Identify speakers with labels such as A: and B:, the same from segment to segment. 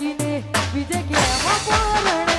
A: দিনে বিজে কে আমার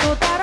A: disfrutar.